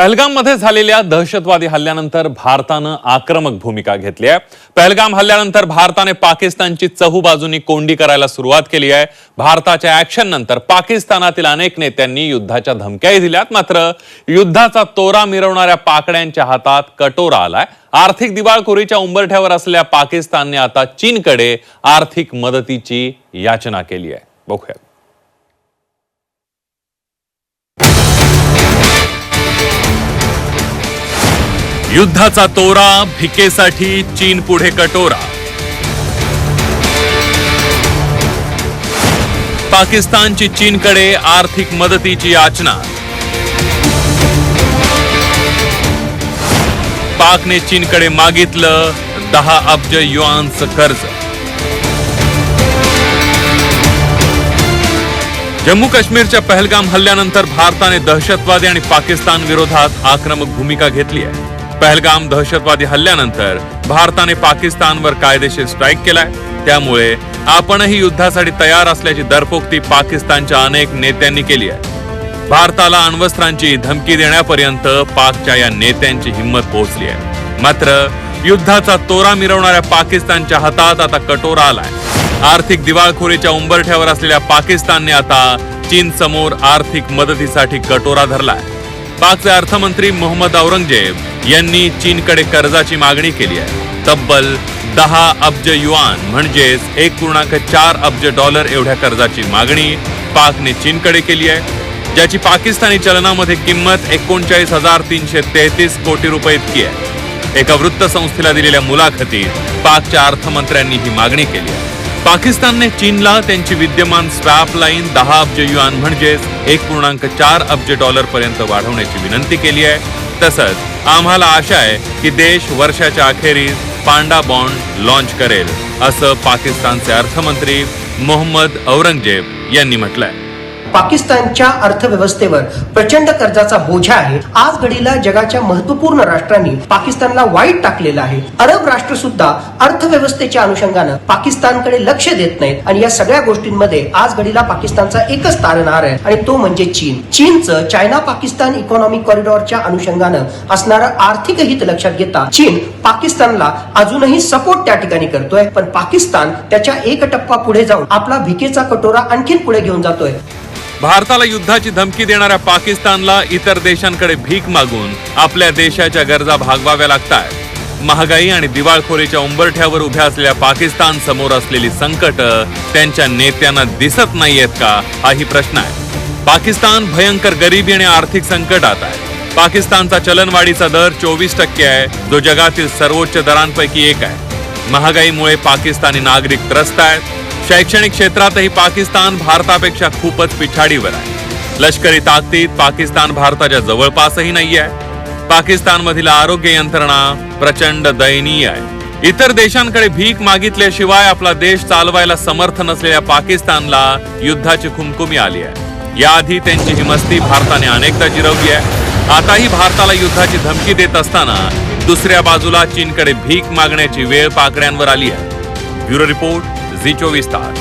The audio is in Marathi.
पहलगाममध्ये झालेल्या दहशतवादी हल्ल्यानंतर भारतानं आक्रमक भूमिका घेतली आहे. पहलगाम हल्ल्यानंतर भारताने पाकिस्तानची चहूबाजूनी कोंडी करायला सुरुवात केली आहे. भारताच्या ऍक्शन नंतर पाकिस्तानातील अनेक नेत्यांनी युद्धाच्या धमक्याही दिल्यात. मात्र युद्धाचा तोरा मिरवणाऱ्या पाकड्यांच्या हातात कटोरा आलाय. आर्थिक दिवाळखोरीच्या उंबरठ्यावर असलेल्या पाकिस्तानने आता चीनकडे आर्थिक मदतीची याचना केली आहे. बघूयात. युद्धाचा तोरा भिकेसाठी चीन पुढे कटोरा. पाकिस्तानची चीनकडे आर्थिक मदतीची याचना. पाकने चीनकडे मागितलं दहा अब्ज युआनचं कर्ज. जम्मू काश्मीरच्या पहलगाम हल्ल्यानंतर भारताने दहशतवादी आणि पाकिस्तान विरोधात आक्रमक भूमिका घेतली आहे. पहलगाम दहशतवादी हल्ल्यानंतर भारताने पाकिस्तानवर कायदेशीर स्ट्राईक केलाय. त्यामुळे आपणही युद्धासाठी तयार असल्याची दरपोक्ती पाकिस्तानच्या अनेक नेत्यांनी केली आहे. भारताला अण्वस्त्रांची धमकी देण्यापर्यंत पाकच्या या नेत्यांची हिंमत पोहोचली आहे. मात्र युद्धाचा तोरा मिरवणाऱ्या पाकिस्तानच्या हातात आता कटोरा आलाय. आर्थिक दिवाळखोरीच्या उंबरठ्यावर असलेल्या पाकिस्तानने आता चीन समोर आर्थिक मदतीसाठी कटोरा धरलाय. पाकचे अर्थमंत्री मोहम्मद औरंगजेब यांनी चीनकडे कर्जाची मागणी केली आहे. तब्बल दहा अब्ज युआन म्हणजेच एक पूर्णांक चार अब्ज डॉलर एवढ्या कर्जाची मागणी पाकने चीनकडे केली आहे ज्याची पाकिस्तानी चलनामध्ये किंमत एकोणचाळीस हजार तीनशे तेहतीस कोटी रुपये इतकी आहे. एका वृत्तसंस्थेला दिलेल्या मुलाखतीत पाकच्या अर्थमंत्र्यांनी ही मागणी केली आहे. पाकिस्तानने चीनला त्यांची विद्यमान स्वॅप लाईन दहा अब्ज युआन म्हणजेच एक पूर्णांक चार अब्ज डॉलर पर्यंत वाढवण्याची विनंती केली आहे. तसंच आम्हाला आशा आहे की देश वर्षाच्या अखेरीस पांडा बॉन्ड लॉन्च करेल असं पाकिस्तानचे अर्थमंत्री मोहम्मद औरंगजेब यांनी म्हटलंय. पाकिस्तानच्या अर्थव्यवस्थेवर प्रचंड कर्जाचा बोजा आहे. आज घडीला जगाच्या महत्त्वपूर्ण राष्ट्रांनी पाकिस्तानला वाईट टाकलेलं आहे. अरब राष्ट्र सुद्धा अर्थव्यवस्थेच्या अनुषंगानं पाकिस्तानकडे लक्ष देत नाहीत आणि या सगळ्या गोष्टींमध्ये आज घडीला पाकिस्तानचा एकच तारणहार आहे आणि तो म्हणजे चीन. चीनचं चायना पाकिस्तान इकॉनॉमिक कॉरिडॉरच्या अनुषंगानं असणारं आर्थिक हित लक्षात घेता चीन पाकिस्तानला अजूनही सपोर्ट त्या ठिकाणी करतोय. पण पाकिस्तान त्याच्या एक टप्पा पुढे जाऊन आपला भिकेचा कटोरा आणखीन पुढे घेऊन जातोय. भारताला युद्धाची धमकी देणाऱ्या पाकिस्तानला इतर देशांकडे भीक मागून आपल्या देशाच्या गरजा भागवाव्या लागतात महागाई आणि दिवाळखोरीच्या उंबरठ्यावर उभ्या असलेल्या पाकिस्तान समोर असलेली संकट त्यांच्या नेत्यांना दिसत नाहीयेत का हाही प्रश्न आहे. पाकिस्तान भयंकर गरिबी आणि आर्थिक संकटात आहे. पाकिस्तानचा चलनवाढीचा दर चोवीस टक्के आहे जो जगातील सर्वोच्च दरांपैकी एक आहे. महागाईमुळे पाकिस्तानी नागरिक त्रस्त आहेत शैक्षणिक क्षेत्रातही पाकिस्तान भारतापेक्षा खूपच पिछाडीवर आहे. लष्करी ताकदीत पाकिस्तान भारताच्या जवळपासही नाही आहे पाकिस्तानमधील आरोग्य यंत्रणा प्रचंड दयनीय आहे. इतर देशांकडे भीक मागितल्याशिवाय आपला देश चालवायला समर्थ नसलेल्या पाकिस्तानला युद्धाची खुमखुमी आली आहे. याआधी त्यांची ही मस्ती भारताने अनेकदा जिरवली आहे. आताही भारताला युद्धाची धमकी देत असताना दुसऱ्या बाजूला चीनकडे भीक मागण्याची वेळ पाकड्यांवर आली आहे. Bureau report Vídeo Stars.